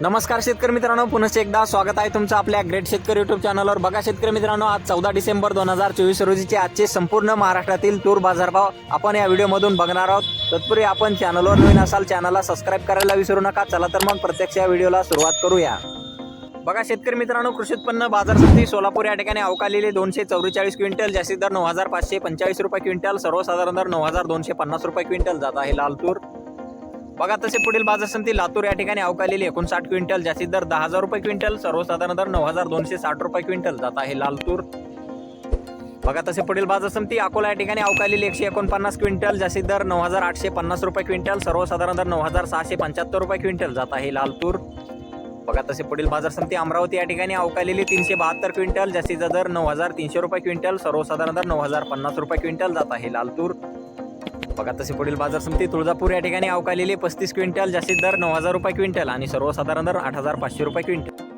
नमस्कार शेतकरी मित्रांनो पुन्हा एकदा स्वागत आहे तुमचं आपल्या ग्रेट शेतकरी युट्यूब चॅनलवर बघा शेतकरी मित्रांनो आज चौदा डिसेंबर दोन हजार चोवीस रोजीचे आजचे संपूर्ण महाराष्ट्रातील तूर बाजारभाव आपण या व्हिडिओमधून बघणार आहोत. तत्पूर्वी आपण चॅनलवर नवीन असाल चॅनलला सबस्क्राईब करायला विसरू नका. चला तर मग प्रत्यक्ष या व्हिडिओला सुरुवात करूया. बघा शेतकरी मित्रांनो कृषी उत्पन्न बाजार समिती सोलापूर या ठिकाणी अवकालेले दोनशे चौवेचाळीस क्विंटल जास्तीत दर नऊ हजार पाचशे पंचेचाळीस रुपये क्विंटल सर्वसाधारण दर नऊ हजार दोनशे पन्नास रुपये क्विंटल जात आहे लाल तूर. बघा तसे पुढील बाजार समिती लातूर या ठिकाणी अवकालेली एकोणसाठ क्विंटल जास्तीत दर दहा हजार रुपये क्विंटल सर्वसाधारण दर नऊ हजार दोनशे साठ रुपये क्विंटल. जात आहे लाल तूर बघा तसे पुढील बाजार समिती अकोला या ठिकाणी अवकालेली एकशे एकोणपन्नास क्विंटल जास्तीत दर नऊ हजार आठशे पन्नास रुपये क्विंटल सर्वसाधारण दर नऊ हजार सहाशे पंच्याहत्तर रुपये क्विंटल. जात आहे लाल तूर बघा तसे पुढील बाजार समिती अमरावती या ठिकाणी अवकालेली तीनशे बहात्तर क्विंटल जास्तीचा दर नऊ हजार तीनशे रुपये क्विंटल सर्वसाधारण दर नऊ हजार पन्नास रुपये क्विंटल. जात आहे लाल तूर बघा तसे पुढील बाजार समिती तुळजापूर या ठिकाणी अवकालेली पस्तीस क्विंटल जास्तीत दर नऊ हजार रुपये क्विंटल आणि सर्वसाधारण दर आठ हजार पाचशे रुपये क्विंटल.